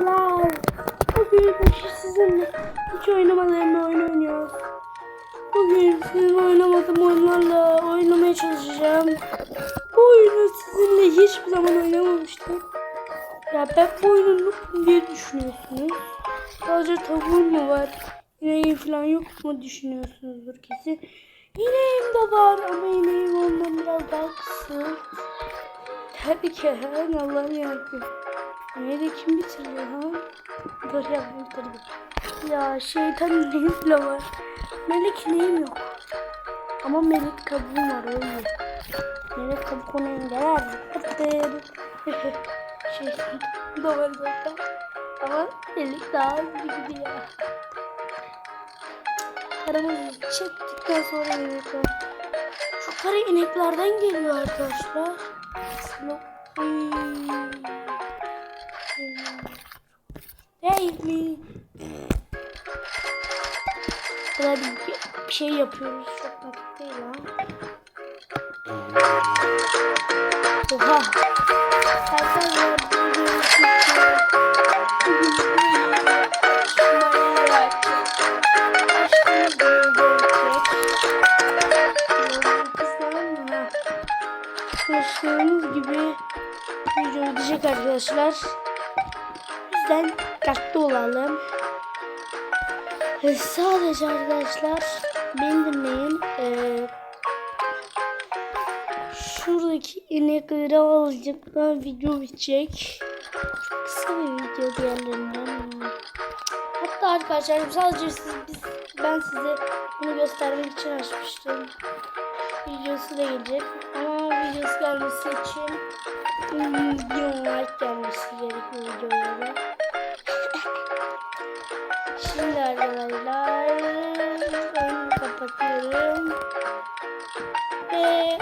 arkadaşlar. Bugün sizinle hiç oynamadığım bir oyun oynuyoruz. Bugün sizin oynamadığım oyunlarla oynamaya çalışacağım. Bu oyunu sizinle hiçbir zaman oynamamıştım. Ya ben bu oyunu diye düşünüyorsunuz? Sadece tavuğum mu var? İneğim falan yok mu düşünüyorsunuzdur kesin. İneğim de var ama ineğim ondan biraz daha kısır. Tabii ki her Allah'ım yarabbim. Nerede kim bitiriyor ha? Dur ya. Ya şeytan neyim bile var. Melek neyim yok. Ama melek kabuğum var öyle. Melek kabuğu onu engeler. Pıttır. şeytan da var zaten. Ama melek daha hızlı gidiyor. Paramızı çektikten sonra inek var. Şu kare ineklerden geliyor arkadaşlar. Değil Böyle bir, bir şey yapıyoruz. Çok vakit değil ha. Oha. Arkadaşlar gibi video gidecek arkadaşlar. Bizden dikkatli olalım. Ee, sadece arkadaşlar beni dinleyin. Ee, şuradaki inekleri alacaklar video bitecek. Kısa bir video diğerlerinden. Hatta arkadaşlar sadece siz, biz, ben size bunu göstermek için açmıştım. Videosu da gelecek. Ama videosu gelmesi için milyon like gelmesi gerekiyor videoya. Şimdi arkadaşlar ben kapatıyorum. Ve